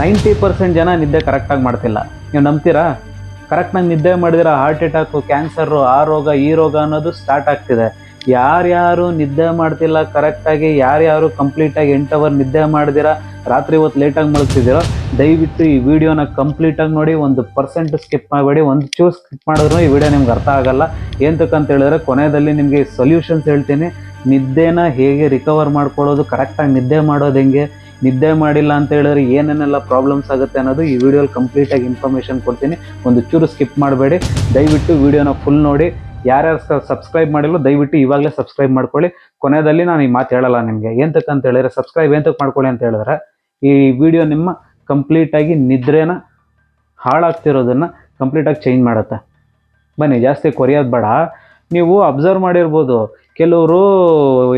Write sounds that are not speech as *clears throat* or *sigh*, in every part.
Ninety percent ಜನ ನಿದ್ದೆ ಕರೆಕ್ಟಾಗಿ ಮಾಡ್ತಿಲ್ಲ. ನೀವು ನಂಬ್ತೀರಾ? ಕರೆಕ್ಟಾಗಿ ನಿದ್ದೆ ಮಾಡಿದ್ರೆ ಹಾರ್ಟ್ ಅಟ್ಯಾಕು, ಕ್ಯಾನ್ಸರು, ಆ ರೋಗ, ಈ ರೋಗ ಅನ್ನೋದು ಸ್ಟಾರ್ಟ್ ಆಗ್ತಿದೆ. ಯಾರ್ಯಾರು ನಿದ್ದೆ ಮಾಡ್ತಿಲ್ಲ ಕರೆಕ್ಟಾಗಿ, ಯಾರ್ಯಾರು ಕಂಪ್ಲೀಟಾಗಿ ಎಂಟು ಅವರ್ ನಿದ್ದೆ ಮಾಡಿದಿರ, ರಾತ್ರಿ ಹೊತ್ತು ಲೇಟಾಗಿ ಮಲಗ್ತಿದ್ದೀರೋ, ದಯವಿಟ್ಟು ಈ ವಿಡಿಯೋನ ಕಂಪ್ಲೀಟಾಗಿ ನೋಡಿ, ಒಂದು ಪರ್ಸೆಂಟ್ ಸ್ಕಿಪ್ ಮಾಡಬೇಡಿ. ಒಂದು ಚೂಸ್ ಸ್ಕಿಪ್ ಮಾಡಿದ್ರು ಈ ವಿಡಿಯೋ ನಿಮ್ಗೆ ಅರ್ಥ ಆಗಲ್ಲ. ಏನಂತಕ್ಕಂತ ಹೇಳಿದ್ರೆ, ಕೊನೆಯಲ್ಲಿ ನಿಮಗೆ ಸೊಲ್ಯೂಷನ್ಸ್ ಹೇಳ್ತೀನಿ. ನಿದ್ದೆನ ಹೇಗೆ ರಿಕವರ್ ಮಾಡ್ಕೊಳ್ಳೋದು, ಕರೆಕ್ಟಾಗಿ ನಿದ್ದೆ ಮಾಡೋದು ಹೆಂಗೆ? ನಿದ್ದೆ ಮಾಡಿಲ್ಲ ಅಂತ ಹೇಳಿದ್ರೆ ಏನೇನೆಲ್ಲ ಪ್ರಾಬ್ಲಮ್ಸ್ ಆಗುತ್ತೆ ಅನ್ನೋದು ಈ ವಿಡಿಯೋಲಿ ಕಂಪ್ಲೀಟಾಗಿ ಇನ್ಫಾರ್ಮೇಷನ್ ಕೊಡ್ತೀನಿ. ಒಂದು ಚೂರು ಸ್ಕಿಪ್ ಮಾಡಬೇಡಿ. ದಯವಿಟ್ಟು ವಿಡಿಯೋನ ಫುಲ್ ನೋಡಿ. ಯಾರ್ಯಾರು ಸಬ್ಸ್ಕ್ರೈಬ್ ಮಾಡಿಲ್ಲ, ದಯವಿಟ್ಟು ಇವಾಗಲೇ ಸಬ್ಸ್ಕ್ರೈಬ್ ಮಾಡ್ಕೊಳ್ಳಿ. ಕೊನೆಯಲ್ಲಿ ನಾನು ಈ ಮಾತು ಹೇಳಲ್ಲ ನಿಮಗೆ. ಅಂತ ಹೇಳಿದ್ರೆ ಸಬ್ಸ್ಕ್ರೈಬ್ ಎಂತಕ್ಕೆ ಮಾಡ್ಕೊಳ್ಳಿ ಅಂತ ಹೇಳಿದ್ರೆ, ಈ ವಿಡಿಯೋ ನಿಮ್ಮ ಕಂಪ್ಲೀಟಾಗಿ ನಿದ್ರೆನ ಹಾಳಾಗ್ತಿರೋದನ್ನು ಕಂಪ್ಲೀಟಾಗಿ ಚೇಂಜ್ ಮಾಡುತ್ತೆ. ಬನ್ನಿ, ಜಾಸ್ತಿ ಕೊರಿಯೋದು ಬೇಡ. ನೀವು ಅಬ್ಸರ್ವ್ ಮಾಡಿರ್ಬೋದು. ಕೆಲವರು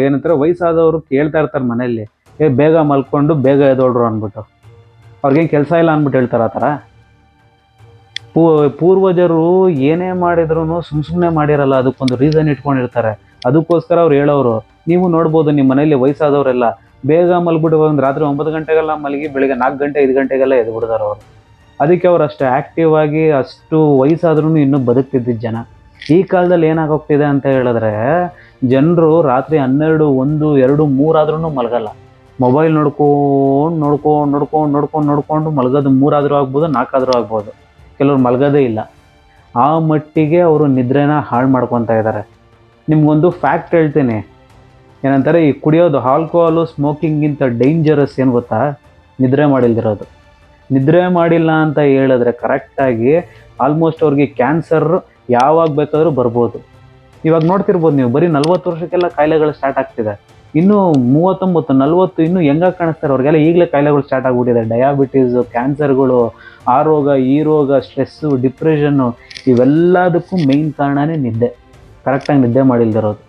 ಏನಂತಾರೆ, ವಯಸ್ಸಾದವರು ಕೇಳ್ತಾ ಇರ್ತಾರೆ ಮನೆಯಲ್ಲಿ. ಏ, ಬೇಗ ಮಲ್ಕೊಂಡು ಬೇಗ ಎದೋಡ್ರು ಅಂದ್ಬಿಟ್ಟು. ಅವ್ರಿಗೇನು ಕೆಲಸ ಇಲ್ಲ ಅಂದ್ಬಿಟ್ಟು ಹೇಳ್ತಾರೆ ಆ ಥರ. ಪೂ, ಪೂರ್ವಜರು ಏನೇ ಮಾಡಿದ್ರು ಸುಮ್ಮ ಸುಮ್ಮನೆ ಮಾಡಿರಲ್ಲ, ಅದಕ್ಕೊಂದು ರೀಸನ್ ಇಟ್ಕೊಂಡಿರ್ತಾರೆ. ಅದಕ್ಕೋಸ್ಕರ ಅವ್ರು ಹೇಳೋರು ನೀವು ನೋಡ್ಬೋದು ನಿಮ್ಮ ಮನೇಲಿ ವಯಸ್ಸಾದವರೆಲ್ಲ ಬೇಗ ಮಲ್ಬಿಟ್ಟು ಒಂದು ರಾತ್ರಿ ಒಂಬತ್ತು ಗಂಟೆಗೆಲ್ಲ ಮಲಗಿ ಬೆಳಿಗ್ಗೆ ನಾಲ್ಕು ಗಂಟೆ, ಐದು ಗಂಟೆಗೆಲ್ಲ ಎದ್ದು ಬಿಡ್ತಾರೆ ಅವರು. ಅದಕ್ಕೆ ಅವ್ರು ಅಷ್ಟು ಆ್ಯಕ್ಟಿವ್ ಆಗಿ ಅಷ್ಟು ವಯಸ್ಸಾದ್ರೂ ಇನ್ನೂ ಬದುಕ್ತಿದ್ದಿದ್ದ ಜನ. ಈ ಕಾಲದಲ್ಲಿ ಏನಾಗೋಗ್ತಿದೆ ಅಂತ ಹೇಳಿದ್ರೆ, ಜನರು ರಾತ್ರಿ ಹನ್ನೆರಡು, ಒಂದು, ಎರಡು ಮೂರಾದ್ರೂ ಮಲಗಲ್ಲ. ಮೊಬೈಲ್ ನೋಡ್ಕೊಂಡು ನೋಡ್ಕೊಂಡು ನೋಡ್ಕೊಂಡು ನೋಡ್ಕೊಂಡು ನೋಡ್ಕೊಂಡು ಮಲಗೋದು ಮೂರಾದರೂ ಆಗ್ಬೋದು, ನಾಲ್ಕಾದರೂ ಆಗ್ಬೋದು. ಕೆಲವ್ರು ಮಲಗೋದೇ ಇಲ್ಲ. ಆ ಮಟ್ಟಿಗೆ ಅವರು ನಿದ್ರೆನ ಹಾಳು ಮಾಡ್ಕೊತಾ ಇದ್ದಾರೆ ನಿಮಗೊಂದು ಫ್ಯಾಕ್ಟ್ ಹೇಳ್ತೀನಿ. ಏನಂತಾರೆ, ಈ ಕುಡಿಯೋದು ಆಲ್ಕೋಹಾಲು ಸ್ಮೋಕಿಂಗಿಂತ ಡೇಂಜರಸ್ ಏನು ಗೊತ್ತಾ? ನಿದ್ರೆ ಮಾಡಿಲ್ದಿರೋದು. ನಿದ್ರೆ ಮಾಡಿಲ್ಲ ಅಂತ ಹೇಳಿದ್ರೆ ಕರೆಕ್ಟಾಗಿ ಆಲ್ಮೋಸ್ಟ್ ಅವ್ರಿಗೆ ಕ್ಯಾನ್ಸರ್ ಯಾವಾಗ ಬೇಕಾದರೂ ಬರ್ಬೋದು. ಇವಾಗ ನೋಡ್ತಿರ್ಬೋದು ನೀವು, ಬರೀ ನಲ್ವತ್ತು ವರ್ಷಕ್ಕೆಲ್ಲ ಕಾಯಿಲೆಗಳು ಸ್ಟಾರ್ಟ್ ಆಗ್ತಿದೆ. ಇನ್ನು ಮೂವತ್ತೊಂಬತ್ತು, ನಲ್ವತ್ತು, ಇನ್ನೂ ಹೆಂಗಾಗಿ ಕಾಣಿಸ್ತಾರೆ ಅವ್ರಿಗೆಲ್ಲ? ಈಗಲೇ ಕಾಯಿಲೆಗಳು ಸ್ಟಾರ್ಟ್ ಆಗಿಬಿಟ್ಟಿದೆ. ಡಯಾಬಿಟೀಸು ಕ್ಯಾನ್ಸರ್ಗಳು ಆ ರೋಗ, ಈ ರೋಗ ಸ್ಟ್ರೆಸ್ಸು ಡಿಪ್ರೆಷನ್ನು ಇವೆಲ್ಲದಕ್ಕೂ ಮೇಯ್ನ್ ಕಾರಣನೇ ನಿದ್ದೆ. ಕರೆಕ್ಟಾಗಿ ನಿದ್ದೆ ಮಾಡಿಲ್ದಿರೋದು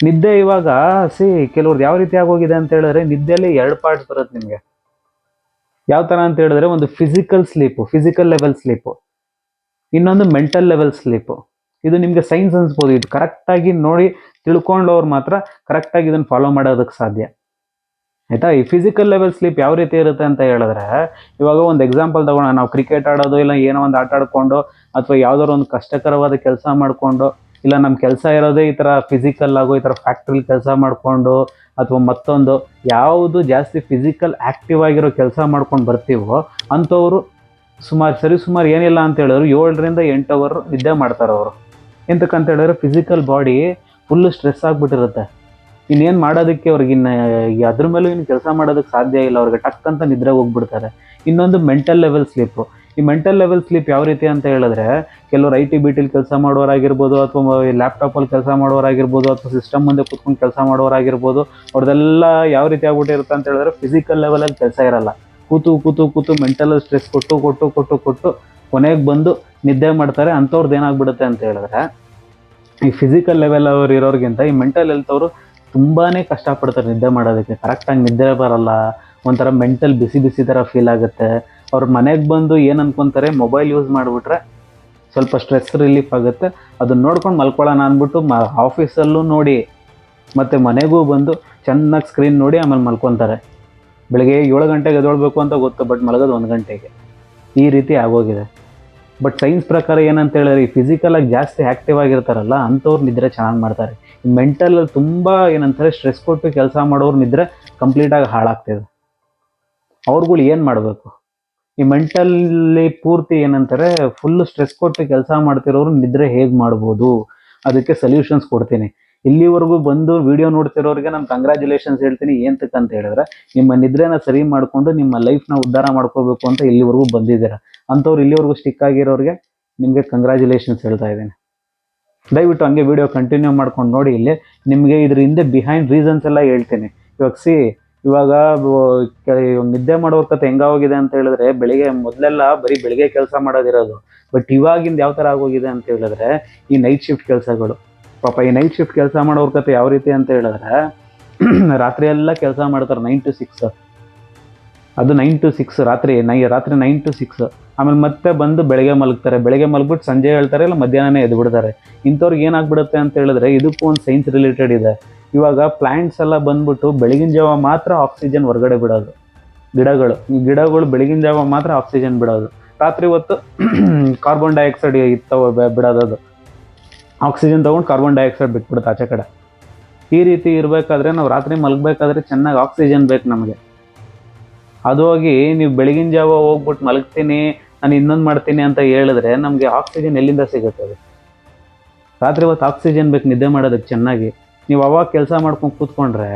ನಿದ್ದೆ ಇವಾಗ, ಸಿ ಕೆಲವ್ರದ್ದು ಯಾವ ರೀತಿ ಆಗೋಗಿದೆ ಅಂತ ಹೇಳಿದ್ರೆ ನಿದ್ದೆಯಲ್ಲಿ ಎರಡು ಪಾರ್ಟ್ಸ್ ಬರುತ್ತೆ ನಿಮಗೆ. ಯಾವ ಥರ ಅಂತ ಹೇಳಿದ್ರೆ ಒಂದು physical sleep physical level sleep ಇನ್ನೊಂದು ಮೆಂಟಲ್ ಲೆವೆಲ್ ಸ್ಲೀಪು ಇದು ನಿಮಗೆ ಸೈನ್ಸ್ ಅನ್ಸ್ಬೋದು. ಇದು ಕರೆಕ್ಟಾಗಿ ನೋಡಿ ತಿಳ್ಕೊಂಡವ್ರು ಮಾತ್ರ ಕರೆಕ್ಟಾಗಿ ಇದನ್ನು ಫಾಲೋ ಮಾಡೋದಕ್ಕೆ ಸಾಧ್ಯ. ಆಯಿತಾ? ಈ ಫಿಸಿಕಲ್ ಲೆವೆಲ್ ಸ್ಲೀಪ್ ಯಾವ ರೀತಿ ಇರುತ್ತೆ ಅಂತ ಹೇಳಿದ್ರೆ, ಇವಾಗ ಒಂದು ಎಕ್ಸಾಂಪಲ್ ತಗೋಣ. ನಾವು ಕ್ರಿಕೆಟ್ ಆಡೋದು ಇಲ್ಲ ಏನೋ ಒಂದು ಆಟ ಆಡ್ಕೊಂಡು ಅಥವಾ ಯಾವ್ದಾದ್ರು ಒಂದು ಕಷ್ಟಕರವಾದ ಕೆಲಸ ಮಾಡಿಕೊಂಡು ಇಲ್ಲ ನಮ್ಮ ಕೆಲಸ ಇರೋದೇ ಈ ಥರ ಫಿಸಿಕಲ್ ಆಗೋ ಈ ಥರ ಫ್ಯಾಕ್ಟ್ರಿಲಿ ಕೆಲಸ ಮಾಡಿಕೊಂಡು ಅಥವಾ ಮತ್ತೊಂದು ಯಾವುದು ಜಾಸ್ತಿ ಫಿಸಿಕಲ್ ಆ್ಯಕ್ಟಿವ್ ಆಗಿರೋ ಕೆಲಸ ಮಾಡ್ಕೊಂಡು ಬರ್ತೀವೋ ಅಂಥವ್ರು ಸುಮಾರು ಸರಿ ಸುಮಾರು ಏನಿಲ್ಲ ಅಂತ ಹೇಳಿದ್ರು ಏಳರಿಂದ ಎಂಟು ಅವರು ನಿದ್ದೆ ಮಾಡ್ತಾರೆ ಅವರು ಎಂತಕ್ಕಂತ ಹೇಳಿದ್ರೆ ಫಿಸಿಕಲ್ ಬಾಡಿ ಫುಲ್ ಸ್ಟ್ರೆಸ್ ಆಗಿಬಿಟ್ಟಿರುತ್ತೆ. ಇನ್ನೇನು ಮಾಡೋದಕ್ಕೆ ಅವ್ರಿಗೆ ಇನ್ನು ಈ ಅದ್ರ ಮೇಲೂ ಇನ್ನು ಕೆಲಸ ಮಾಡೋದಕ್ಕೆ ಸಾಧ್ಯ ಇಲ್ಲ, ಅವ್ರಿಗೆ ಟಕ್ ಅಂತ ನಿದ್ರೆ ಹೋಗ್ಬಿಡ್ತಾರೆ. ಇನ್ನೊಂದು ಮೆಂಟಲ್ ಲೆವೆಲ್ ಸ್ಲೀಪು ಈ ಮೆಂಟಲ್ ಲೆವೆಲ್ ಸ್ಲೀಪ್ ಯಾವ ರೀತಿ ಅಂತ ಹೇಳಿದ್ರೆ, ಕೆಲವರು ಐ ಟಿ ಬಿ ಟಿಲಿ ಕೆಲಸ ಮಾಡೋರಾಗಿರ್ಬೋದು, ಅಥವಾ ಲ್ಯಾಪ್ಟಾಪಲ್ಲಿ ಕೆಲಸ ಮಾಡೋರಾಗಿರ್ಬೋದು, ಅಥವಾ ಸಿಸ್ಟಮ್ ಮುಂದೆ ಕೂತ್ಕೊಂಡು ಕೆಲಸ ಮಾಡೋರಾಗಿರ್ಬೋದು ಅವ್ರದ್ದೆಲ್ಲ ಯಾವ ರೀತಿ ಆಗ್ಬಿಟ್ಟಿರುತ್ತೆ ಅಂತ ಹೇಳಿದ್ರೆ ಫಿಸಿಕಲ್ ಲೆವೆಲಲ್ಲಿ ಕೆಲಸ ಇರಲ್ಲ. ಕೂತು ಕೂತು ಕೂತು ಮೆಂಟಲ್ ಸ್ಟ್ರೆಸ್ ಕೊಟ್ಟು ಕೊಟ್ಟು ಕೊಟ್ಟು ಕೊಟ್ಟು ಕೊನೆಗೆ ಬಂದು ನಿದ್ದೆ ಮಾಡ್ತಾರೆ ಅಂಥವ್ರದ್ದು ಏನಾಗ್ಬಿಡುತ್ತೆ ಅಂತ ಹೇಳಿದ್ರೆ, ಈ ಫಿಸಿಕಲ್ ಲೆವೆಲ್ ಅವ್ರು ಇರೋರಿಗಿಂತ ಈ ಮೆಂಟಲ್ ಹೆಲ್ತ್ ಅವರು ತುಂಬಾ ಕಷ್ಟಪಡ್ತಾರೆ ನಿದ್ದೆ ಮಾಡೋದಕ್ಕೆ. ಕರೆಕ್ಟಾಗಿ ನಿದ್ದೆ ಬರಲ್ಲ, ಒಂಥರ ಮೆಂಟಲ್ ಬಿಸಿ ಬಿಸಿ ಥರ ಫೀಲ್ ಆಗುತ್ತೆ. ಅವ್ರ ಮನೆಗೆ ಬಂದು ಏನು ಅನ್ಕೊಂತಾರೆ ಮೊಬೈಲ್ ಯೂಸ್ ಮಾಡಿಬಿಟ್ರೆ ಸ್ವಲ್ಪ ಸ್ಟ್ರೆಸ್ ರಿಲೀಫ್ ಆಗುತ್ತೆ. ಅದನ್ನ ನೋಡ್ಕೊಂಡು ಮಲ್ಕೊಳ್ಳೋಣ ಅಂದ್ಬಿಟ್ಟು ಮ ಆಫೀಸಲ್ಲೂ ನೋಡಿ, ಮತ್ತು ಮನೆಗೂ ಬಂದು ಚೆನ್ನಾಗಿ ಸ್ಕ್ರೀನ್ ನೋಡಿ ಆಮೇಲೆ ಮಲ್ಕೊತಾರೆ. ಬೆಳಗ್ಗೆ ಏಳು ಗಂಟೆಗೆ ಎದೊಳ್ಬೇಕು ಅಂತ ಗೊತ್ತು ಬಟ್ ಮಲಗೋದು ಒಂದು ಗಂಟೆಗೆ. ಈ ರೀತಿ ಆಗೋಗಿದೆ. ಬಟ್ ಸೈನ್ಸ್ ಪ್ರಕಾರ ಏನಂತ ಹೇಳಿದ್ರೆ, ಈ ಫಿಸಿಕಲಾಗಿ ಜಾಸ್ತಿ ಆ್ಯಕ್ಟಿವ್ ಆಗಿರ್ತಾರಲ್ಲ, ಅಂಥವ್ರು ನಿದ್ರೆ ಚೆನ್ನಾಗಿ ಮಾಡ್ತಾರೆ. ಮೆಂಟಲ್ ಮೆಂಟಲಲ್ಲಿ ತುಂಬ ಏನಂತಾರೆ ಸ್ಟ್ರೆಸ್ ಕೊಟ್ಟು ಕೆಲಸ ಮಾಡೋರು ನಿದ್ರೆ ಕಂಪ್ಲೀಟಾಗಿ ಹಾಳಾಗ್ತಿದೆ. ಅವ್ರುಗಳು ಏನು ಮಾಡಬೇಕು? ಈ ಮೆಂಟಲ್ಲಿ ಪೂರ್ತಿ ಏನಂತಾರೆ ಫುಲ್ ಸ್ಟ್ರೆಸ್ ಕೊಟ್ಟು ಕೆಲಸ ಮಾಡ್ತಿರೋರು ನಿದ್ರೆ ಹೇಗೆ ಮಾಡ್ಬೋದು? ಅದಕ್ಕೆ ಸೊಲ್ಯೂಷನ್ಸ್ ಕೊಡ್ತೀನಿ. ಇಲ್ಲಿವರೆಗೂ ಬಂದು ವಿಡಿಯೋ ನೋಡ್ತಿರೋರಿಗೆ ನಾನು ಕಂಗ್ರ್ಯಾಚುಲೇಷನ್ಸ್ ಹೇಳ್ತೀನಿ. ಏನಂತಕ್ಕೆ ಅಂತ ಹೇಳಿದ್ರೆ, ನಿಮ್ಮ ನಿದ್ರೆನ ಸರಿ ಮಾಡಿಕೊಂಡು ನಿಮ್ಮ ಲೈಫ್ನ ಉದ್ಧಾರ ಮಾಡ್ಕೋಬೇಕು ಅಂತ ಇಲ್ಲಿವರೆಗೂ ಬಂದಿದ್ದೀರಾ. ಅಂಥವ್ರು ಇಲ್ಲಿವರೆಗೂ ಸ್ಟಿಕ್ ಆಗಿರೋರಿಗೆ ನಿಮಗೆ ಕಂಗ್ರ್ಯಾಚುಲೇಷನ್ಸ್ ಹೇಳ್ತಾ ಇದ್ದೀನಿ. ದಯವಿಟ್ಟು ಹಂಗೆ ವಿಡಿಯೋ ಕಂಟಿನ್ಯೂ ಮಾಡ್ಕೊಂಡು ನೋಡಿ ಇಲ್ಲಿ. ನಿಮಗೆ ಇದ್ರ ಹಿಂದೆ ಬಿಹೈಂಡ್ ರೀಸನ್ಸ್ ಎಲ್ಲ ಹೇಳ್ತೀನಿ. ಇವಾಗ ಸಿ, ಇವಾಗ ಇವಾಗ ನಿದ್ದೆ ಮಾಡೋರ್ ಕತೆ ಹೆಂಗಾಗೋಗಿದೆ ಅಂತ ಹೇಳಿದ್ರೆ, ಬೆಳಿಗ್ಗೆ ಮೊದಲೆಲ್ಲ ಬರೀ ಬೆಳಿಗ್ಗೆ ಕೆಲಸ ಮಾಡೋದಿರೋದು. ಬಟ್ ಇವಾಗಿಂದ ಯಾವ ಥರ ಆಗೋಗಿದೆ ಅಂತ ಹೇಳಿದ್ರೆ, ಈ ನೈಟ್ ಶಿಫ್ಟ್ ಕೆಲಸಗಳು. ಪಾಪ ಈ ನೈಟ್ ಶಿಫ್ಟ್ ಕೆಲಸ ಮಾಡೋರ್ ಕತೆ ಯಾವ ರೀತಿ ಅಂತ ಹೇಳಿದ್ರೆ, *clears throat* ರಾತ್ರಿ ಎಲ್ಲ ಕೆಲಸ ಮಾಡ್ತಾರೆ ನೈನ್ ಟು ಸಿಕ್ಸ್ ಅದು ನೈನ್ ಟು ಸಿಕ್ಸ್ ರಾತ್ರಿ, ನೈ, ರಾತ್ರಿ ನೈನ್ ಟು ಸಿಕ್ಸ್ ಆಮೇಲೆ ಮತ್ತೆ ಬಂದು ಬೆಳಗ್ಗೆ ಮಲಗ್ತಾರೆ. ಬೆಳಗ್ಗೆ ಮಲಗ್ಬಿಟ್ಟು ಸಂಜೆ ಹೇಳ್ತಾರೆ, ಇಲ್ಲ ಮಧ್ಯಾಹ್ನನೇ ಎದ್ದು ಬಿಡ್ತಾರೆ. ಇಂಥವ್ರಿಗೆ ಏನಾಗ್ಬಿಡುತ್ತೆ ಅಂತ ಹೇಳಿದ್ರೆ, ಇದಕ್ಕೂ ಒಂದು ಸೈನ್ಸ್ ರಿಲೇಟೆಡ್ ಇದೆ. ಇವಾಗ ಪ್ಲ್ಯಾಂಟ್ಸ್ ಎಲ್ಲ ಬಂದ್ಬಿಟ್ಟು ಬೆಳಗಿನ ಜಾವ ಮಾತ್ರ ಆಕ್ಸಿಜನ್ ಹೊರಗಡೆ ಬಿಡೋದು. ಗಿಡಗಳು, ಈ ಗಿಡಗಳು ಬೆಳಗಿನ ಜಾವ ಮಾತ್ರ ಆಕ್ಸಿಜನ್ ಬಿಡೋದು. ರಾತ್ರಿ ಹೊತ್ತು *clears throat* ಕಾರ್ಬನ್ ಡೈಆಕ್ಸೈಡ್ ಇತ್ತವ ಬಿಡೋದು ಆಕ್ಸಿಜನ್ ತೊಗೊಂಡು ಕಾರ್ಬನ್ ಡೈಆಕ್ಸೈಡ್ ಬಿಟ್ಬಿಡುತ್ತೆ ಆಚೆ ಕಡೆ. ಈ ರೀತಿ ಇರಬೇಕಾದ್ರೆ ನಾವು ರಾತ್ರಿ ಮಲಗಬೇಕಾದ್ರೆ ಚೆನ್ನಾಗಿ ಆಕ್ಸಿಜನ್ ಬೇಕು ನಮಗೆ. ಅದು ಹೋಗಿ ನೀವು ಬೆಳಗಿನ ಜಾವ ಹೋಗ್ಬಿಟ್ಟು ಮಲಗ್ತೀನಿ, ನಾನು ಇನ್ನೊಂದು ಮಾಡ್ತೀನಿ ಅಂತ ಹೇಳಿದ್ರೆ ನಮಗೆ ಆಕ್ಸಿಜನ್ ಎಲ್ಲಿಂದ ಸಿಗುತ್ತೆ ಅದು? ರಾತ್ರಿ ಹೊತ್ತು ಆಕ್ಸಿಜನ್ ಬೇಕು ನಿದ್ದೆ ಮಾಡೋದಕ್ಕೆ ಚೆನ್ನಾಗಿ. ನೀವು ಅವಾಗ ಕೆಲಸ ಮಾಡ್ಕೊಂಡು ಕೂತ್ಕೊಂಡ್ರೆ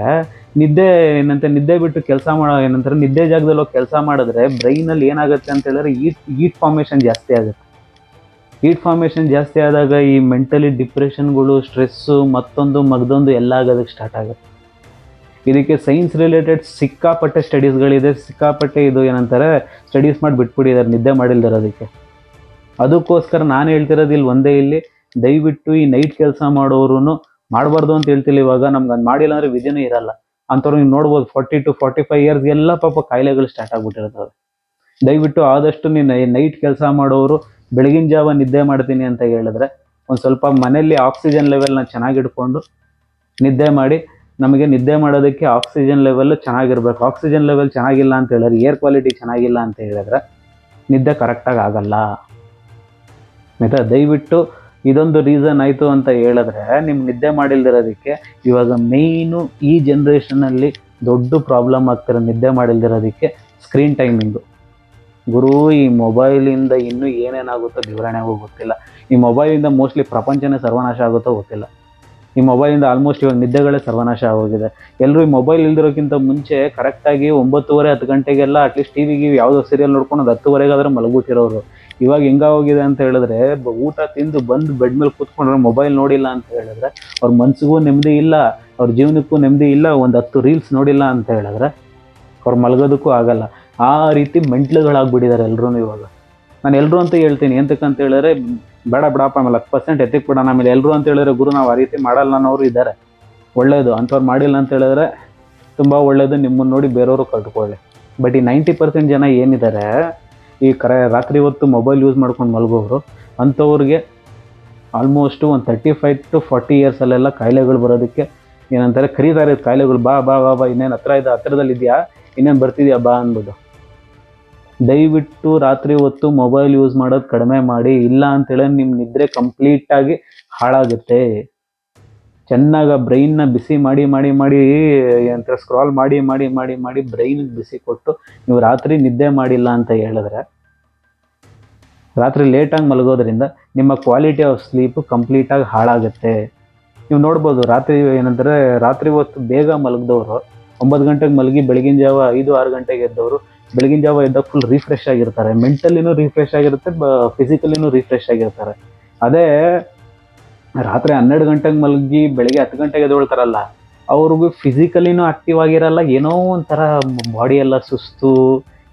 ನಿದ್ದೆ ಏನಂತ, ನಿದ್ದೆ ಬಿಟ್ಟು ಕೆಲಸ ಮಾಡೋ ಏನಂತಾರೆ, ನಿದ್ದೆ ಜಾಗದಲ್ಲಿ ಹೋಗಿ ಕೆಲಸ ಮಾಡಿದ್ರೆ ಬ್ರೈನಲ್ಲಿ ಏನಾಗುತ್ತೆ ಅಂತ ಹೇಳಿದ್ರೆ ಈಟ್ ಈಟ್ ಫಾರ್ಮೇಷನ್ ಜಾಸ್ತಿ ಆಗುತ್ತೆ. ಈಟ್ ಫಾರ್ಮೇಷನ್ ಜಾಸ್ತಿ ಆದಾಗ ಈ ಮೆಂಟಲಿ ಡಿಪ್ರೆಷನ್ಗಳು ಸ್ಟ್ರೆಸ್ಸು ಮತ್ತೊಂದು ಮಗದೊಂದು ಎಲ್ಲ ಆಗೋದಕ್ಕೆ ಸ್ಟಾರ್ಟ್ ಆಗುತ್ತೆ. ಇದಕ್ಕೆ ಸೈನ್ಸ್ ರಿಲೇಟೆಡ್ ಸಿಕ್ಕಾಪಟ್ಟೆ ಸ್ಟಡೀಸ್ಗಳಿದೆ ಸಿಕ್ಕಾಪಟ್ಟೆ ಇದು ಏನಂತಾರೆ ಸ್ಟಡೀಸ್ ಮಾಡಿ ಬಿಟ್ಬಿಟ್ಟಿದ್ದಾರೆ, ನಿದ್ದೆ ಮಾಡಿಲ್ದಿರೋದಕ್ಕೆ ಅದಕ್ಕೋಸ್ಕರ ನಾನು ಹೇಳ್ತಿರೋದು ಇಲ್ಲಿ ಒಂದೇ ಇಲ್ಲಿ. ದಯವಿಟ್ಟು ಈ ನೈಟ್ ಕೆಲಸ ಮಾಡೋರು ಮಾಡಬಾರ್ದು ಅಂತ ಹೇಳ್ತಿಲ್ಲ ಇವಾಗ. ನಮ್ಗೆ ಅದು ಮಾಡಿಲ್ಲ ಅಂದರೆ ವಿಧಿನೇ ಇರಲ್ಲ. ಅಂಥವ್ರು ನೀವು ನೋಡ್ಬೋದು forty to forty five years ಎಲ್ಲ ಪಾಪ ಕಾಯಿಲೆಗಳು ಸ್ಟಾರ್ಟ್ ಆಗ್ಬಿಟ್ಟಿರ್ತವೆ ದಯವಿಟ್ಟು ಆದಷ್ಟು ನೀನು ನೈಟ್ ಕೆಲಸ ಮಾಡೋರು ಬೆಳಗಿನ ಜಾವ ನಿದ್ದೆ ಮಾಡ್ತೀನಿ ಅಂತ ಹೇಳಿದ್ರೆ ಒಂದು ಸ್ವಲ್ಪ ಮನೆಯಲ್ಲಿ ಆಕ್ಸಿಜನ್ ಲೆವೆಲ್ನ ಚೆನ್ನಾಗಿ ಇಟ್ಕೊಂಡು ನಿದ್ದೆ ಮಾಡಿ ನಮಗೆ ನಿದ್ದೆ ಮಾಡೋದಕ್ಕೆ ಆಕ್ಸಿಜನ್ ಲೆವೆಲ್ ಚೆನ್ನಾಗಿರ್ಬೇಕು. ಆಕ್ಸಿಜನ್ ಲೆವೆಲ್ ಚೆನ್ನಾಗಿಲ್ಲ ಅಂತ ಹೇಳಿದ್ರೆ ಏರ್ ಕ್ವಾಲಿಟಿ ಚೆನ್ನಾಗಿಲ್ಲ ಅಂತ ಹೇಳಿದ್ರೆ ನಿದ್ದೆ ಕರೆಕ್ಟಾಗಿ ಆಗಲ್ಲ. ಆಯ್ತಾ? ದಯವಿಟ್ಟು ಇದೊಂದು ರೀಸನ್ ಆಯಿತು ಅಂತ ಹೇಳಿದ್ರೆ ನಿಮ್ಮ ನಿದ್ದೆ ಮಾಡಿಲ್ದಿರೋದಕ್ಕೆ ಇವಾಗ ಮೇಯ್ನು ಈ ಜನ್ರೇಷನಲ್ಲಿ ದೊಡ್ಡ ಪ್ರಾಬ್ಲಮ್ ಆಗ್ತಿರೋ ನಿದ್ದೆ ಮಾಡಿಲ್ದಿರೋದಕ್ಕೆ ಸ್ಕ್ರೀನ್ ಟೈಮಿಂಗು ಗುರು, ಈ ಮೊಬೈಲಿಂದ ಇನ್ನೂ ಏನೇನಾಗುತ್ತೋ ವಿವರಣೆಗೂ ಗೊತ್ತಿಲ್ಲ. ಈ ಮೊಬೈಲಿಂದ ಮೋಸ್ಟ್ಲಿ ಪ್ರಪಂಚನೇ ಸರ್ವನಾಶ ಆಗುತ್ತೋ ಗೊತ್ತಿಲ್ಲ. ಈ ಮೊಬೈಲಿಂದ ಆಲ್ಮೋಸ್ಟ್ ಇವಾಗ ನಿದ್ದೆಗಳೇ ಸರ್ವನಾಶ ಆಗೋಗಿದೆ. ಎಲ್ಲರೂ ಈ ಮೊಬೈಲ್ ಇಲ್ದಿರೋಕ್ಕಿಂತ ಮುಂಚೆ ಕರೆಕ್ಟಾಗಿ ಒಂಬತ್ತುವರೆ, ಹತ್ತು ಗಂಟೆಗೆಲ್ಲ ಅಟ್ಲೀಸ್ಟ್ ಟಿ ವಿಗೆ ಯಾವುದೋ ಸೀರಿಯಲ್ ನೋಡ್ಕೊಂಡು ಅದು ಹತ್ತುವರೆಗಾದ್ರೆ ಮಲಗುತ್ತಿರೋರು ಇವಾಗ ಹೆಂಗಾಗೋಗಿದೆ ಅಂತ ಹೇಳಿದ್ರೆ ಊಟ ತಿಂದು ಬಂದು ಬೆಡ್ ಮೇಲೆ ಕೂತ್ಕೊಂಡ್ರೆ ಮೊಬೈಲ್ ನೋಡಿಲ್ಲ ಅಂತ ಹೇಳಿದ್ರೆ, ಅವ್ರ ಮನ್ಸಿಗೂ ನೆಮ್ಮದಿ ಇಲ್ಲ, ಅವ್ರ ಜೀವನಕ್ಕೂ ನೆಮ್ಮದಿ ಇಲ್ಲ, ಒಂದು ಹತ್ತು ರೀಲ್ಸ್ ನೋಡಿಲ್ಲ ಅಂತ ಹೇಳಿದ್ರೆ, ಅವ್ರು ಮಲಗೋದಕ್ಕೂ ಆಗಲ್ಲ. ಆ ರೀತಿ ಮೆಂಟ್ಲುಗಳಾಗ್ಬಿಟ್ಟಿದ್ದಾರೆ ಎಲ್ಲರೂ ಇವಾಗ. ನಾನು ಎಲ್ಲರೂ ಅಂತ ಹೇಳ್ತೀನಿ ಎಂತಕ್ಕಂತ ಹೇಳಿದ್ರೆ, ಬೇಡ ಬಿಡಪ್ಪ, ಆಮೇಲೆ ಹತ್ತು ಪರ್ಸೆಂಟ್ ಎತ್ತಿಕ್ ಬಿಡೋಣ, ಆಮೇಲೆ ಎಲ್ಲರೂ ಅಂತ ಹೇಳಿದ್ರೆ, ಗುರು ನಾವು ಆ ರೀತಿ ಮಾಡಲ್ಲ ಅನ್ನೋರು ಇದ್ದಾರೆ. ಒಳ್ಳೇದು, ಅಂಥವ್ರು ಮಾಡಿಲ್ಲ ಅಂತ ಹೇಳಿದ್ರೆ ತುಂಬ ಒಳ್ಳೆಯದು ನಿಮ್ಮನ್ನು ನೋಡಿ ಬೇರೆಯವರು ಕಲ್ತ್ಕೊಳ್ಳಿ ಬಟ್ ಈ ನೈಂಟಿ ಪರ್ಸೆಂಟ್ ಜನ ಏನಿದ್ದಾರೆ, ಈ ಕರೆ, ರಾತ್ರಿ ಹೊತ್ತು ಮೊಬೈಲ್ ಯೂಸ್ ಮಾಡ್ಕೊಂಡು ಮಲಗೋರು, ಅಂಥವ್ರಿಗೆ ಆಲ್ಮೋಸ್ಟು ಒಂದು ತರ್ಟಿ ಫೈವ್ ಟು ಫಾರ್ಟಿ ಇಯರ್ಸಲ್ಲೆಲ್ಲ ಕಾಯಿಲೆಗಳು ಬರೋದಕ್ಕೆ ಏನಂತಾರೆ, ಕರೀತಾರೆ, ಕಾಯಿಲೆಗಳು, ಬಾ ಬಾ ಬಾ ಬಾ, ಇನ್ನೇನು ಹತ್ರ ಇದೆ ಹತ್ರದಲ್ಲಿ ಇದೆಯಾ ಇನ್ನೇನು ಬರ್ತಿದ್ಯಾ, ಬಾ ಅಂದ್ಬಿಟ್ಟು. ದಯವಿಟ್ಟು ರಾತ್ರಿ ಹೊತ್ತು ಮೊಬೈಲ್ ಯೂಸ್ ಮಾಡೋದು ಕಡಿಮೆ ಮಾಡಿ, ಇಲ್ಲ ಅಂತೇಳಿ ನಿಮ್ಮ ನಿದ್ರೆ ಕಂಪ್ಲೀಟಾಗಿ ಹಾಳಾಗುತ್ತೆ. ಚೆನ್ನಾಗಿ ಬ್ರೈನ್ನ ಬಿಸಿ ಮಾಡಿ ಮಾಡಿ ಮಾಡಿ ಅಂತ ಸ್ಕ್ರಾಲ್ ಮಾಡಿ ಮಾಡಿ ಮಾಡಿ ಮಾಡಿ ಬ್ರೈನಿಗೆ ಬಿಸಿ ಕೊಟ್ಟು ನೀವು ರಾತ್ರಿ ನಿದ್ದೆ ಮಾಡಿಲ್ಲ ಅಂತ ಹೇಳಿದ್ರೆ, ರಾತ್ರಿ ಲೇಟಾಗಿ ಮಲಗೋದ್ರಿಂದ ನಿಮ್ಮ ಕ್ವಾಲಿಟಿ ಆಫ್ ಸ್ಲೀಪು ಕಂಪ್ಲೀಟಾಗಿ ಹಾಳಾಗುತ್ತೆ. ನೀವು ನೋಡ್ಬೋದು ರಾತ್ರಿ ಏನಂದರೆ ರಾತ್ರಿ ಹೊತ್ತು ಬೇಗ ಮಲಗಿದವರು, ಒಂಬತ್ತು ಗಂಟೆಗೆ ಮಲಗಿ ಬೆಳಗಿನ ಜಾವ ಐದು, ಆರು ಗಂಟೆಗೆ ಎದ್ದವರು ಬೆಳಗಿನ ಜಾವ ಎದ್ದಾಗ ಫುಲ್ ರಿಫ್ರೆಶ್ ಆಗಿರ್ತಾರೆ. ಮೆಂಟಲಿನೂ ರಿಫ್ರೆಶ್ ಆಗಿರುತ್ತೆ ಫಿಸಿಕಲಿನೂ ರಿಫ್ರೆಶ್ ಆಗಿರ್ತಾರೆ. ಅದೇ, ರಾತ್ರಿ ಹನ್ನೆರಡು ಗಂಟೆಗೆ ಮಲಗಿ ಬೆಳಿಗ್ಗೆ ಹತ್ತು ಗಂಟೆಗೆ ಎದ್ದೇಳ್ತಾರಲ್ಲ, ಅವ್ರಿಗೂ ಫಿಸಿಕಲಿನೂ ಆಕ್ಟಿವ್ ಆಗಿರಲ್ಲ, ಏನೋ ಒಂಥರ ಬಾಡಿ ಎಲ್ಲ ಸುಸ್ತು,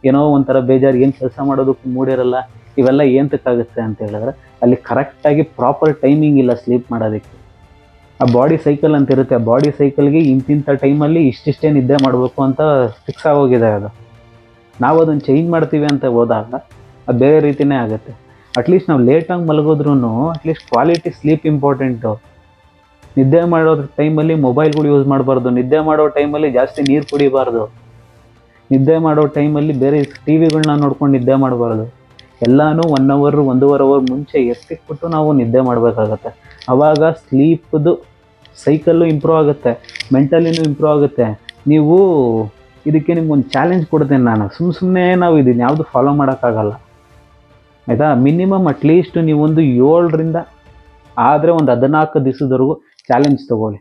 ಏನೋ ಒಂಥರ ಬೇಜಾರು, ಏನು ಕೆಲಸ ಮಾಡೋದಕ್ಕೂ ಮೂಡಿರಲ್ಲ ಇವೆಲ್ಲ ಏಂತಕ್ಕಾಗುತ್ತೆ ಅಂತ ಹೇಳಿದ್ರೆ, ಅಲ್ಲಿ ಕರೆಕ್ಟಾಗಿ ಪ್ರಾಪರ್ ಟೈಮಿಂಗ್ ಇಲ್ಲ ಸ್ಲೀಪ್ ಮಾಡೋದಕ್ಕೆ. ಆ ಬಾಡಿ ಸೈಕಲ್ ಅಂತ ಇರುತ್ತೆ ಆ ಬಾಡಿ ಸೈಕಲ್ಗೆ ಇಂತಿಂಥ ಟೈಮಲ್ಲಿ ಇಷ್ಟಿಷ್ಟೇ ನಿದ್ದೆ ಮಾಡಬೇಕು ಅಂತ ಫಿಕ್ಸ್ ಆಗೋಗಿದೆ ಅದು. ನಾವು ಅದನ್ನು ಚೇಂಜ್ ಮಾಡ್ತೀವಿ ಅಂತ ಹೋದಾಗ ಅದು ಬೇರೆ ರೀತಿನೇ ಆಗುತ್ತೆ. ಅಟ್ಲೀಸ್ಟ್ ನಾವು ಲೇಟಾಗಿ ಮಲಗೋದ್ರೂ at least quality sleep important ನಿದ್ದೆ ಮಾಡೋ ಟೈಮಲ್ಲಿ ಮೊಬೈಲ್ಗಳು ಯೂಸ್ ಮಾಡಬಾರ್ದು. ನಿದ್ದೆ ಮಾಡೋ ಟೈಮಲ್ಲಿ ಜಾಸ್ತಿ ನೀರು ಕುಡಿಬಾರ್ದು. ನಿದ್ದೆ ಮಾಡೋ ಟೈಮಲ್ಲಿ ಬೇರೆ ಟಿ ವಿಗಳನ್ನ ನೋಡ್ಕೊಂಡು ನಿದ್ದೆ ಮಾಡಬಾರ್ದು. ಎಲ್ಲನೂ ಒನ್ ಅವರ್ ಒಂದೂವರೆ ಅವರ್ ಮುಂಚೆ ಎತ್ತಿಟ್ಬಿಟ್ಟು ನಾವು ನಿದ್ದೆ ಮಾಡಬೇಕಾಗತ್ತೆ. ಆವಾಗ ಸ್ಲೀಪ್ದು ಸೈಕಲ್ಲು ಇಂಪ್ರೂವ್ ಆಗುತ್ತೆ. ಮೆಂಟಲಿನೂ ಇಂಪ್ರೂವ್ ಆಗುತ್ತೆ. ನೀವು ಇದಕ್ಕೆ ನಿಮ್ಗೊಂದು ಚಾಲೆಂಜ್ ಕೊಡ್ತೇನೆ ನಾನು. ಸುಮ್ ಸುಮ್ಮನೆ ನಾವು ಇದನ್ನ ಯಾವುದು ಫಾಲೋ ಮಾಡೋಕ್ಕಾಗಲ್ಲ. ಆಯಿತಾ? ಮಿನಿಮಮ್ ಅಟ್ಲೀಸ್ಟ್ ನೀವೊಂದು ಏಳರಿಂದ, ಆದರೆ ಒಂದು ಹದಿನಾಲ್ಕು ದಿವಸದವರೆಗೂ ಚಾಲೆಂಜ್ ತೊಗೊಳ್ಳಿ.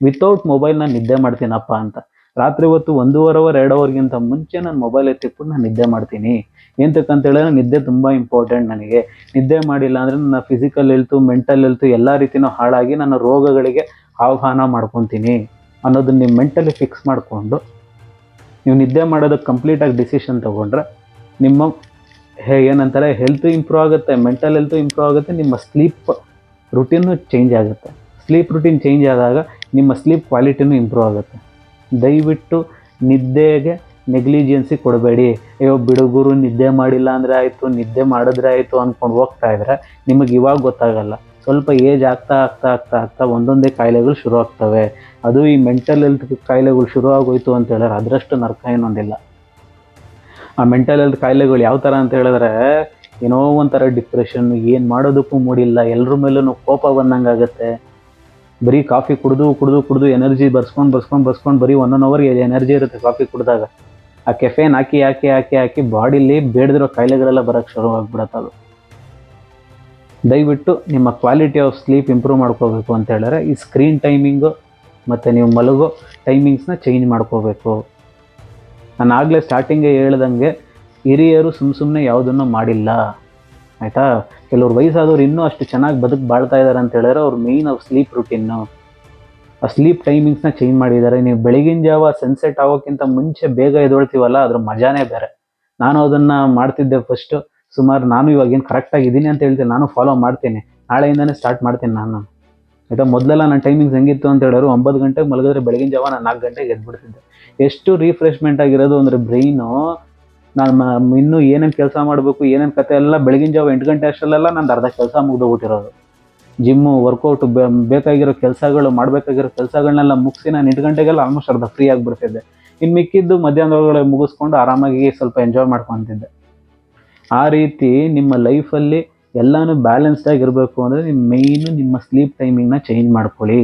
ವಿತೌಟ್ ಮೊಬೈಲ್ ನಾನು ನಿದ್ದೆ ಮಾಡ್ತೀನಪ್ಪ ಅಂತ. ರಾತ್ರಿ ಹೊತ್ತು ಒಂದೂವರೆ ಅವರ್ ಎರಡು ಅವರ್ಗಿಂತ ಮುಂಚೆ ನಾನು ಮೊಬೈಲ್ ಎತ್ತಿಟ್ಬಿಟ್ಟು ನಾನು ನಿದ್ದೆ ಮಾಡ್ತೀನಿ. ಎಂತಕ್ಕಂತ ಹೇಳಿದ್ರೆ ನಿದ್ದೆ ತುಂಬ ಇಂಪಾರ್ಟೆಂಟ್ ನನಗೆ. ನಿದ್ದೆ ಮಾಡಿಲ್ಲ ಅಂದರೆ ನನ್ನ ಫಿಸಿಕಲ್ ಹೆಲ್ತು ಮೆಂಟಲ್ ಹೆಲ್ತು ಎಲ್ಲ ರೀತಿಯೂ ಹಾಳಾಗಿ ನನ್ನ ರೋಗಗಳಿಗೆ ಆಹ್ವಾನ ಮಾಡ್ಕೊತೀನಿ ಅನ್ನೋದನ್ನ ನೀವು ಮೆಂಟಲಿ ಫಿಕ್ಸ್ ಮಾಡಿಕೊಂಡು ನೀವು ನಿದ್ದೆ ಮಾಡೋದಕ್ಕೆ ಕಂಪ್ಲೀಟಾಗಿ ಡಿಸಿಷನ್ ತೊಗೊಂಡ್ರೆ ನಿಮ್ಮ ಹೇ, ಏನಂತಾರೆ ಹೆಲ್ತ್ ಇಂಪ್ರೂವ್ ಆಗುತ್ತೆ ಮೆಂಟಲ್ ಹೆಲ್ತ್ ಇಂಪ್ರೂವ್ ಆಗುತ್ತೆ, ನಿಮ್ಮ ಸ್ಲೀಪ್ ರುಟೀನು ಚೇಂಜ್ ಆಗುತ್ತೆ. ಸ್ಲೀಪ್ ರುಟೀನ್ ಚೇಂಜ್ ಆದಾಗ ನಿಮ್ಮ ಸ್ಲೀಪ್ ಕ್ವಾಲಿಟಿನೂ ಇಂಪ್ರೂವ್ ಆಗುತ್ತೆ. ದಯವಿಟ್ಟು ನಿದ್ದೆಗೆ ನೆಗ್ಲಿಜಿಯನ್ಸಿ ಕೊಡಬೇಡಿ. ಅಯ್ಯೋ ಬಿಡುಗರು ನಿದ್ದೆ ಮಾಡಿಲ್ಲ ಅಂದರೆ ಆಯಿತು, ನಿದ್ದೆ ಮಾಡಿದ್ರೆ ಆಯಿತು ಅಂದ್ಕೊಂಡು ಹೋಗ್ತಾ ಇದ್ರೆ ನಿಮಗೆ ಇವಾಗ ಗೊತ್ತಾಗಲ್ಲ. ಸ್ವಲ್ಪ ಏಜ್ ಆಗ್ತಾ ಆಗ್ತಾ ಆಗ್ತಾ ಆಗ್ತಾ ಒಂದೊಂದೇ ಕಾಯಿಲೆಗಳು ಶುರು ಆಗ್ತವೆ. ಅದು ಈ ಮೆಂಟಲ್ ಹೆಲ್ತ್ ಕಾಯಿಲೆಗಳು ಶುರು ಆಗೋಯ್ತು ಅಂತ ಹೇಳಿದ್ರೆ ಅದರಷ್ಟು ನರ್ಕ ಏನೊಂದಿಲ್ಲ. ಆ ಮೆಂಟಲ್ ಹೆಲ್ತ್ ಕಾಯಿಲೆಗಳು ಯಾವ ಥರ ಅಂತ ಹೇಳಿದ್ರೆ ಏನೋ ಒಂಥರ ಡಿಪ್ರೆಷನ್ ಏನು ಮಾಡೋದಕ್ಕೂ ಮೂಡಿಲ್ಲ ಎಲ್ಲರ ಮೇಲೂ ಕೋಪ ಬಂದಂಗೆ ಆಗುತ್ತೆ ಬರೀ ಕಾಫಿ ಕುಡಿದು ಕುಡಿದು ಕುಡಿದು ಎನರ್ಜಿ ಬರ್ಸ್ಕೊಂಡು ಬರ್ಸ್ಕೊಂಡು ಬರ್ಸ್ಕೊಂಡು ಬರೀ ಒನ್ ಒನ್ ಅವರ್ಗೆ ಎನರ್ಜಿ ಇರುತ್ತೆ ಕಾಫಿ ಕುಡಿದಾಗ. ಆ ಕೆಫೆನ್ ಹಾಕಿ ಹಾಕಿ ಹಾಕಿ ಹಾಕಿ ಬಾಡಿಲಿ ಬೇಡದಿರೋ ಕಾಯಿಲೆಗಳೆಲ್ಲ ಬರೋಕ್ಕೆ ಶುರು ಅದು. ದಯವಿಟ್ಟು ನಿಮ್ಮ ಕ್ವಾಲಿಟಿ ಆಫ್ ಸ್ಲೀಪ್ ಇಂಪ್ರೂವ್ ಮಾಡ್ಕೋಬೇಕು ಅಂತ ಹೇಳಿದ್ರೆ ಈ ಸ್ಕ್ರೀನ್ ಟೈಮಿಂಗು ಮತ್ತು ನೀವು ಮಲಗೋ ಟೈಮಿಂಗ್ಸ್ನ ಚೇಂಜ್ ಮಾಡ್ಕೋಬೇಕು. ನಾನು ಆಗಲೇ ಸ್ಟಾರ್ಟಿಂಗೇ ಹೇಳ್ದಂಗೆ ಹಿರಿಯರು ಸುಮ್ಮ ಸುಮ್ಮನೆ ಯಾವುದನ್ನು ಮಾಡಿಲ್ಲ. ಆಯಿತಾ? ಕೆಲವ್ರು ವಯಸ್ಸಾದವ್ರು ಇನ್ನೂ ಅಷ್ಟು ಚೆನ್ನಾಗಿ ಬದುಕು ಬಾಳ್ತಾ ಇದ್ದಾರೆ ಅಂತ ಹೇಳಿದ್ರೆ ಅವ್ರು ಮೇಯ್ನ್ ಅವ್ರ ಸ್ಲೀಪ್ ರುಟೀನು ಆ ಸ್ಲೀಪ್ ಟೈಮಿಂಗ್ಸ್ನ ಚೇಂಜ್ ಮಾಡಿದ್ದಾರೆ. ನೀವು ಬೆಳಗಿನ ಜಾವ ಸನ್ಸೆಟ್ ಆಗೋಕ್ಕಿಂತ ಮುಂಚೆ ಬೇಗ ಎದೊಳ್ತೀವಲ್ಲ ಅದ್ರ ಮಜಾನೇ ಬೇರೆ. ನಾನು ಅದನ್ನು ಮಾಡ್ತಿದ್ದೆ ಫಸ್ಟು ಸುಮಾರು ನಾನು ಇವಾಗ ಏನು ಕರೆಕ್ಟಾಗಿ ಇದ್ದೀನಿ ಅಂತ ಹೇಳ್ತೀನಿ, ನಾನು ಫಾಲೋ ಮಾಡ್ತೀನಿ. ನಾಳೆಯಿಂದನೇ ಸ್ಟಾರ್ಟ್ ಮಾಡ್ತೀನಿ ನಾನು. ಆಯಿತಾ? ಮೊದಲೆಲ್ಲ ನನ್ನ ಟೈಮಿಂಗ್ಸ್ ಹೆಂಗಿತ್ತು ಅಂತ ಹೇಳೋರು ಒಂಬತ್ತು ಗಂಟೆಗೆ ಮಲಗಿದ್ರೆ ಬೆಳಗಿನ ಜಾವ ನಾನು ನಾಲ್ಕು ಗಂಟೆಗೆ ಎದ್ಬಿಡ್ತಿದ್ದೆ. ಎಷ್ಟು ರಿಫ್ರೆಶ್ಮೆಂಟ್ ಆಗಿರೋದು ಅಂದರೆ ಬ್ರೈನು ನಾನು ಇನ್ನೂ ಏನೇನು ಕೆಲಸ ಮಾಡಬೇಕು, ಏನೇನು ಕತೆ ಎಲ್ಲ ಬೆಳಗಿನ ಜಾವ ಎಂಟು ಗಂಟೆ ಅಷ್ಟರಲ್ಲೆಲ್ಲ ನಂದು ಅರ್ಧ ಕೆಲಸ ಮುಗಿದೋಗ್ಬಿಟ್ಟಿರೋದು. ಜಿಮ್ಮು ವರ್ಕೌಟ್ ಬೇಕಾಗಿರೋ ಕೆಲಸಗಳು, ಮಾಡಬೇಕಾಗಿರೋ ಕೆಲಸಗಳನ್ನೆಲ್ಲ ಮುಗಿಸಿ ನಾನು ಎಂಟು ಗಂಟೆಗೆಲ್ಲ ಆಲ್ಮೋಸ್ಟ್ ಅರ್ಧ ಫ್ರೀ ಆಗಿಬಿಡ್ತಿದ್ದೆ. ಇನ್ನು ಮಿಕ್ಕಿದ್ದು ಮಧ್ಯಾಹ್ನದೊಳಗಡೆ ಮುಗಿಸ್ಕೊಂಡು ಆರಾಮಾಗಿ ಸ್ವಲ್ಪ ಎಂಜಾಯ್ ಮಾಡ್ಕೊತಿದ್ದೆ. ಆ ರೀತಿ ನಿಮ್ಮ ಲೈಫಲ್ಲಿ ಎಲ್ಲನೂ ಬ್ಯಾಲೆನ್ಸ್ಡ್ ಆಗಿರಬೇಕು ಅಂದರೆ ನಿಮ್ಮ ಮೇಯ್ನು ನಿಮ್ಮ ಸ್ಲೀಪ್ ಟೈಮಿಂಗ್ನ ಚೇಂಜ್ ಮಾಡ್ಕೊಳ್ಳಿ.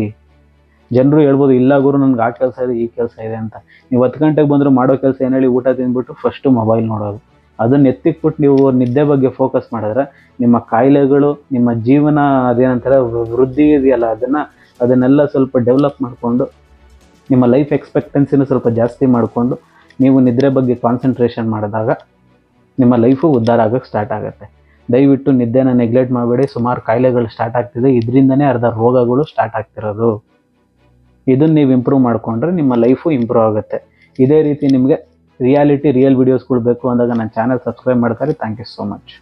ಜನರು ಹೇಳ್ಬೋದು, ಇಲ್ಲ ಗುರು, ನನಗೆ ಆ ಕೆಲಸ ಇದೆ, ಈ ಕೆಲಸ ಇದೆ ಅಂತ. ನೀವು ಹತ್ತು ಗಂಟೆಗೆ ಬಂದರೂ ಮಾಡೋ ಕೆಲಸ ಏನು ಹೇಳಿ ಊಟ ತಿಂದ್ಬಿಟ್ಟು ಫಸ್ಟು ಮೊಬೈಲ್ ನೋಡೋದು. ಅದನ್ನ ಎತ್ತಿಕ್ಬಿಟ್ಟು ನೀವು ನಿದ್ದೆ ಬಗ್ಗೆ ಫೋಕಸ್ ಮಾಡಿದ್ರೆ ನಿಮ್ಮ ಕಾಯಿಲೆಗಳು, ನಿಮ್ಮ ಜೀವನ ಅದೇನಂತಾರೆ ವೃದ್ಧಿ ಇದೆಯಲ್ಲ, ಅದನ್ನು ಅದನ್ನೆಲ್ಲ ಸ್ವಲ್ಪ ಡೆವಲಪ್ ಮಾಡಿಕೊಂಡು, ನಿಮ್ಮ ಲೈಫ್ ಎಕ್ಸ್ಪೆಕ್ಟೆನ್ಸಿನ ಸ್ವಲ್ಪ ಜಾಸ್ತಿ ಮಾಡಿಕೊಂಡು, ನೀವು ನಿದ್ರೆ ಬಗ್ಗೆ ಕಾನ್ಸಂಟ್ರೇಷನ್ ಮಾಡಿದಾಗ ನಿಮ್ಮ ಲೈಫು ಉದ್ಧಾರ ಆಗೋಕ್ಕೆ ಸ್ಟಾರ್ಟ್ ಆಗುತ್ತೆ. ದಯವಿಟ್ಟು ನಿದ್ದೆನ ನೆಗ್ಲೆಕ್ಟ್ ಮಾಡಬೇಡಿ. ಸುಮಾರು ಕಾಯಿಲೆಗಳು ಸ್ಟಾರ್ಟ್ ಆಗ್ತಿದೆ. ಇದರಿಂದನೇ ಅರ್ಧ ರೋಗಗಳು ಸ್ಟಾರ್ಟ್ ಆಗ್ತಿರೋದು. ಇದನ್ನು ನೀವು ಇಂಪ್ರೂವ್ ಮಾಡಿಕೊಂಡ್ರೆ ನಿಮ್ಮ ಲೈಫು ಇಂಪ್ರೂವ್ ಆಗುತ್ತೆ. ಇದೇ ರೀತಿ ನಿಮಗೆ ರಿಯಾಲಿಟಿ ರಿಯಲ್ ವೀಡಿಯೋಸ್ಗಳು ಬೇಕು ಅಂದಾಗ ನನ್ನ ಚಾನಲ್ ಸಬ್ಸ್ಕ್ರೈಬ್ ಮಾಡ್ತಾರೆ. Thank you so much